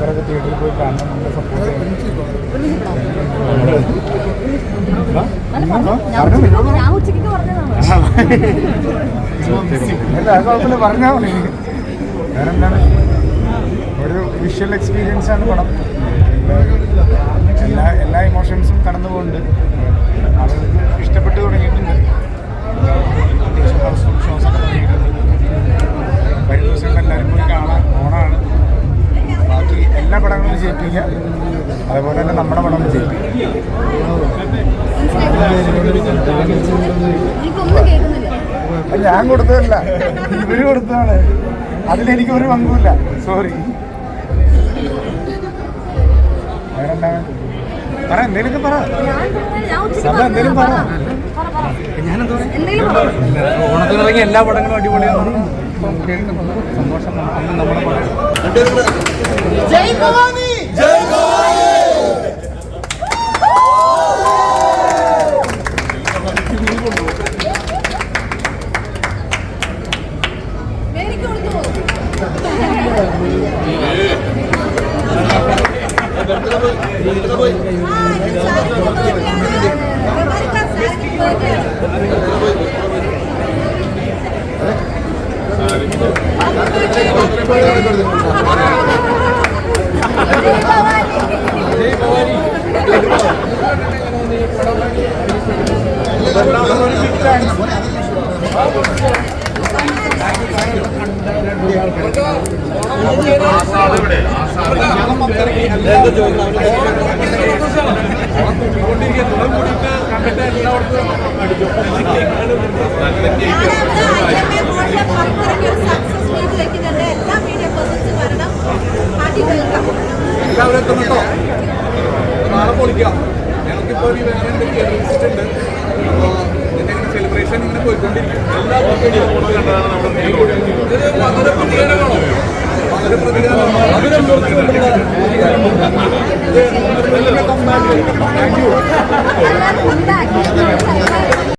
ആൾക്കാരൊക്കെ തിയേറ്ററിൽ പോയി കാണണം നമ്മൾ സപ്പോർട്ട് ചെയ്യണം. അല്ല കുഴപ്പമില്ല പറഞ്ഞാൽ മതി. വേറെ എന്താണ് ഒരു വിഷ്വൽ എക്സ്പീരിയൻസ് ആണ് പടം. എല്ലാ എല്ലാ ഇമോഷൻസും കടന്നു പോകുന്നുണ്ട് എല്ലാ പടങ്ങളും ജയിപ്പിക്കുക. അതുപോലെ തന്നെ നമ്മുടെ പടം ജയിപ്പിക്കുക. ഞാൻ കൊടുത്തതല്ല. ഇവർ കൊടുത്തതാണ്. അതിലെനിക്ക് ഒരു പങ്കുമില്ല. സോറി വേറെന്താണ് പറ എന്തെങ്കിലും പറ. എന്തേലും പറ. ഓണത്തിനിറങ്ങിയ എല്ലാ പടങ്ങളും അടിപൊളിയാണ്. കേൾക്കുന്നത് സന്തോഷം നമ്മുടെ എല്ലാവരും എത്തുന്നുണ്ടോ നാളെ പൊളിക്കാം ഞങ്ങൾക്കിപ്പോൾ ഒരു വേറെ അപ്പോൾ ഇതിന്റെ സെലിബ്രേഷൻ ഇങ്ങനെ പോയിക്കൊണ്ടിരിക്കും എല്ലാ മധുര പ്രതികരണമാണോ മധുര പ്രതികരണമാണോ മധുരം താങ്ക് യു